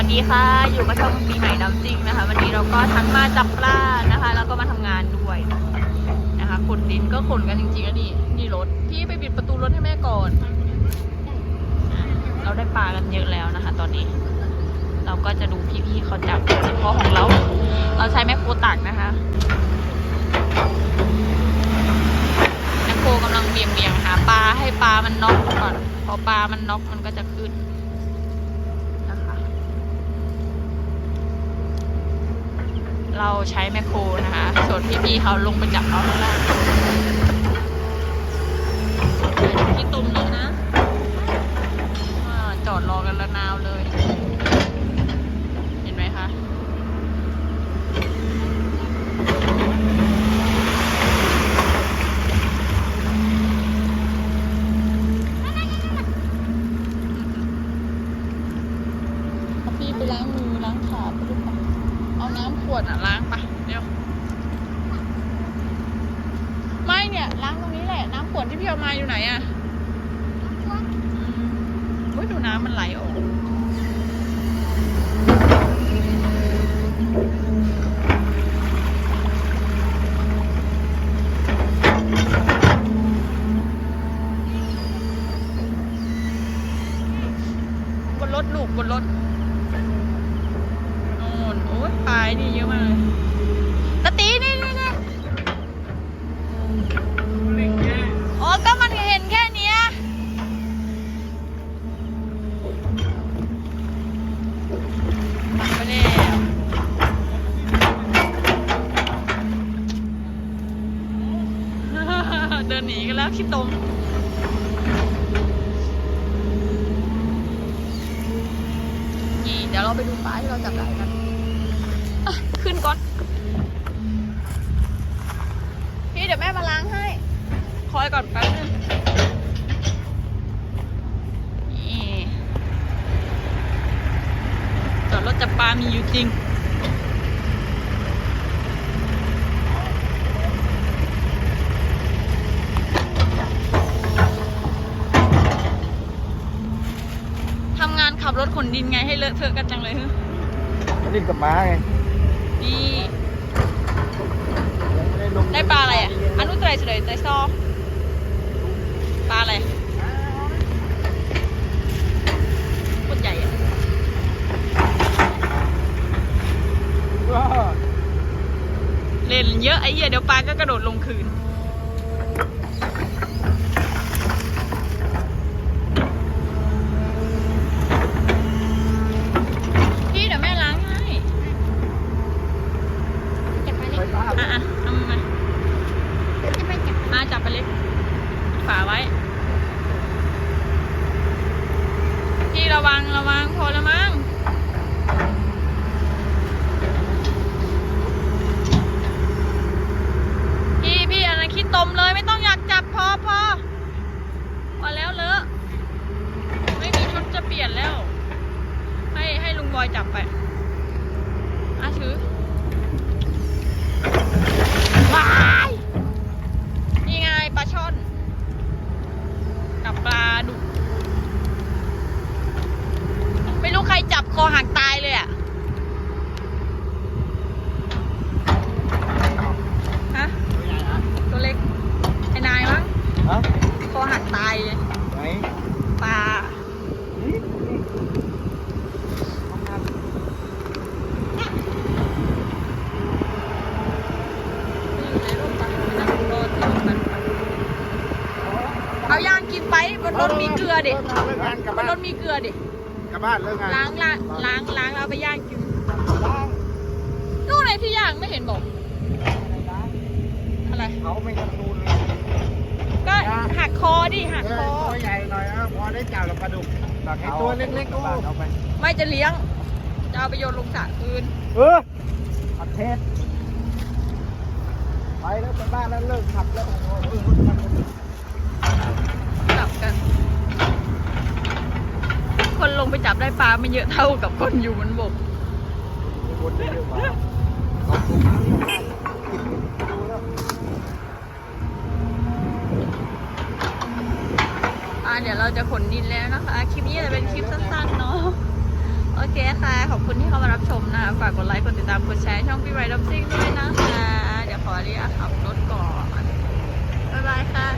วัสดีค่ะ อยู่กับช่องปีใหม่น้ำซิงนะคะ วันนี้เราก็ทั้งมาจับปลานะคะ แล้วก็มาทำงานด้วยนะคะขนดินก็ขนกันจริงๆนะนี่นี่รถพี่ไปปิดประตูรถให้แม่ก่อน เราได้ปลากันเยอะแล้วนะคะ ตอนนี้ เราก็จะดูพี่ๆเขาจับเพราะของเรา เราใช้แม่โครตักนะคะแม่โครกำลังเบี่ยงเบี่ยงๆหาปลาให้ปลามันน็อกก่อน พอปลามันน็อกมันก็จะขึ้นนะคะ เราใช้แมคโครนะคะ ส่วนพี่ๆเขาลงไปจับเอาข้างล่างที่ตุ่มเลยนะอ่าจอดรอกันละนาวเลย เห็นไหมคะ เอาพี่ไปล้างมือล้างขาไปด้วยปะเอาน้ำขว ดอะล้างปะเดี๋ยว ไม่เนี่ยล้างตรงนี้แหละน้ำขวดที่พี่เอามาอยู่ไหนอะอืมโอ้ยดูน้ำมันไหลออกบนรถลูกบนรถโน่นโอ้ยปลาย นี่เยอะมากเลยตะตีนี่นี่นี่อ๋อก็มันเห็นแค่เนี้ยปักไปแล้วเดินหนีกันแล้วคิดตรงนี่เดี๋ยวเราไปดูปลาที่เราจับได้กัน ขึ้นก่อน พี่เดี๋ยวแม่มาล้างให้ คอยก่อนแป๊บนึงนี่จอดรถจับปลามีอยู่จริงทำงานขับรถขนดินไงให้เลอะเทอะกันจังเลยฮึดิ้นกับม้าไง นี่ยังไม่ได้ลงได้ปลาอะไรอะอนุตรายเฉลยใจซอปลาอะไรโคตรใหญ่อะว้าเล่นเยอะไอ้เหี้ยเดี๋ยวปลาก็กระโดดลงคืน พี่เดี๋ยวแม่ล้างให้ จับไป ไป เล็ก ป้า อะอะเอามือมาจะไปจับมาจับไปเลยฝาไว้พี่ระวังระวังพอแล้วมั้ง พี่พี่อันนั้นขี้ตมเลยไม่ต้องอยากจับพอพอพอแล้วเลอะไม่มีชุดจะเปลี่ยนแล้ว ให้ให้ลุงบอยจับไปอะถือว้ายนี่ไงปลาช่อน กับปลาดุกไม่รู้ใครจับคอหักตายเลยอะฮะ ตัวใหญ่นะ ตัวเล็ก ไอ้นายมั้ง ฮะ คอหักตายเลย ไหน ปลา นี่นี่เอามา เอาย่างกินไปบนร ถมีเกลือดิเลิกงานกลับบนบ้านรถมีเกลือดิกลับบ้านเลิกงานล้างล้างล้างล้างแล้วเอาไปย่างกินล้างนู่นไงที่ย่างไม่เห็นบอกอะไรเขาไม่กระตูนเลยก็หักคอดิหักเอคออตัวใหญ่หน่อยนะพอได้จับแล้วปลาดุกไอ้ตัวเล็กๆก็เอาไปไม่จะเลี้ยงจะเอาไปโยนลงสระคืนเออประเทศไปแล้วไปบ้านแล้วเลิกขับแล้วโอ้โหเออมันมัน จับกัน คนลง ไปจับได้ปลาไม่เยอะเท่ากับคนอยู่บนบกวนเยอะกว่าเดี๋ยวเราจะขนดินแล้วนะคะ คลิปนี้จะเป็นคลิปสั้นๆเนาะ โอเคค่ะ ขอบคุณที่เข้ามารับชมนะคะ ฝากกดไลค์ กดติดตาม กดแชร์ช่องพี่ไรดับซิ่งด้วยนะคะ เดี๋ยวขออนุญาตขับรถก่อน บ๊ายบายค่ะ